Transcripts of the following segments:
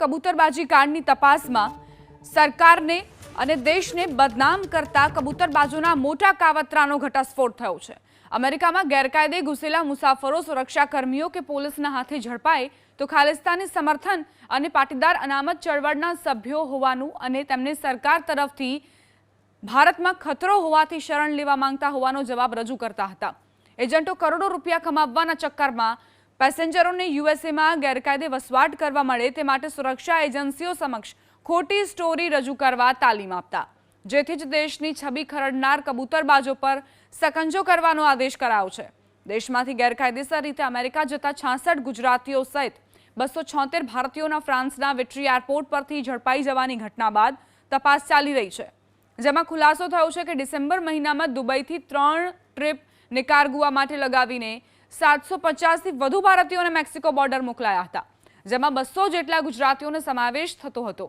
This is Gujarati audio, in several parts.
કબૂતરબાજી કાંડની તપાસમાં સરકારને અને દેશને બદનામ કરતા કબૂતરબાજોના મોટા કાવતરાનો ઘટસ્ફોટ થયો છે. અમેરિકામાં ગેરકાયદે ઘૂસેલા મુસાફરો સુરક્ષા કર્મીઓ કે પોલીસના હાથે ઝડપાય તો ખાલિસ્તાની સમર્થન અને પાટીદાર અનામત ચળવળના સભ્યો હોવાનું અને તેમને સરકાર તરફથી ભારતમાં ખતરો હોવાથી શરણ લેવા માંગતા હોવાનો જવાબ રજૂ કરતા હતા. એજન્ટો કરોડો રૂપિયા કમાવવાના ચક્કરમાં પેસેન્જરોને યુએસએમાં ગેરકાયદે વસવાટ કરવા મળે તે માટે સુરક્ષા એજન્સીઓ સમક્ષ ખોટી સ્ટોરી રજૂ કરવા તાલીમ આપતા. જેથી જ દેશની છબી ખરડનાર કબૂતરબાજો પર સકંજો કરવાનો આદેશ કરાયો છે. દેશમાંથી ગેરકાયદેસર રીતે અમેરિકા જતા છાસઠ ગુજરાતીઓ સહિત બસો છોતેર ભારતીયોના ફ્રાન્સના વિટ્રી એરપોર્ટ પરથી ઝડપાઈ જવાની ઘટના બાદ તપાસ ચાલી રહી છે. જેમાં ખુલાસો થયો છે કે ડિસેમ્બર મહિનામાં દુબઈથી ત્રણ ટ્રીપ નિકારગુઆ માટે લગાવીને સાતસો પચાસથી વધુ ભારતીયોને મેક્સિકો બોર્ડર મોકલાયા હતા, જેમાં બસો જેટલા ગુજરાતીઓનો સમાવેશ થતો હતો.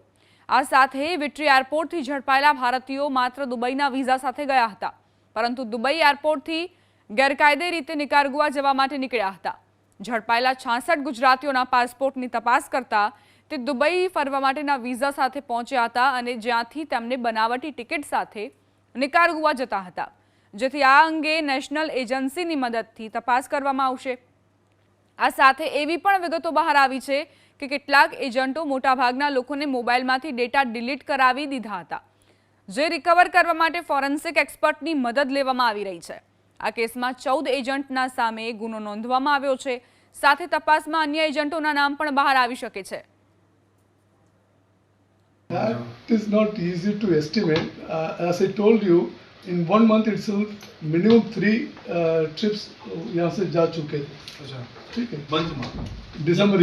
આ સાથે વિટ્રી એરપોર્ટથી ઝડપાયેલા ભારતીયો માત્ર દુબઈના વિઝા સાથે ગયા હતા, પરંતુ દુબઈ એરપોર્ટથી ગેરકાયદે રીતે નિકારગુઆ જવા માટે નીકળ્યા હતા. ઝડપાયેલા છાસઠ ગુજરાતીઓના પાસપોર્ટની તપાસ કરતા તે દુબઈ ફરવા માટેના વિઝા સાથે પહોંચ્યા હતા અને જ્યાંથી તેમને બનાવટી ટિકિટ સાથે નિકારગુઆ જતા હતા. જેથી આ અંગે નેશનલ એજન્સીની મદદથી તપાસ કરવામાં આવશે. આ સાથે એવી પણ વિગતો બહાર આવી છે કે કેટલાક એજન્ટો મોટાભાગના લોકોને મોબાઈલમાંથી ડેટા ડિલીટ કરાવી દીધા હતા જે રિકવર કરવા માટે ફોરેન્સિક એક્સપર્ટની મદદ લેવામાં આવી રહી છે. આ કેસમાં ચૌદ એજન્ટના સામે ગુનો નોંધવામાં આવ્યો છે. સાથે તપાસમાં અન્ય એજન્ટોના નામ પણ બહાર આવી શકે છે. That is not easy to estimate. Uh, as I told you, one month itself, minimum three uh, trips यहाँ से जा चुके थे अच्छा। ठीक है। Month December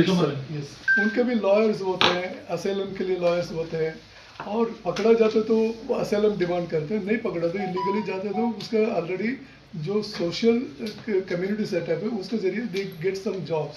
yes. उनके भी लॉयर्स होते हैं असेलम के लिए लॉयर्स होते हैं। और पकड़ा जाता तो वो असेलम डिमांड करते हैं नहीं पकड़ा तो इलीगली जाते तो उसका ऑलरेडी जो सोशल कम्युनिटी सेटअप है उसके ज़रिए दे गेट सम जॉब्स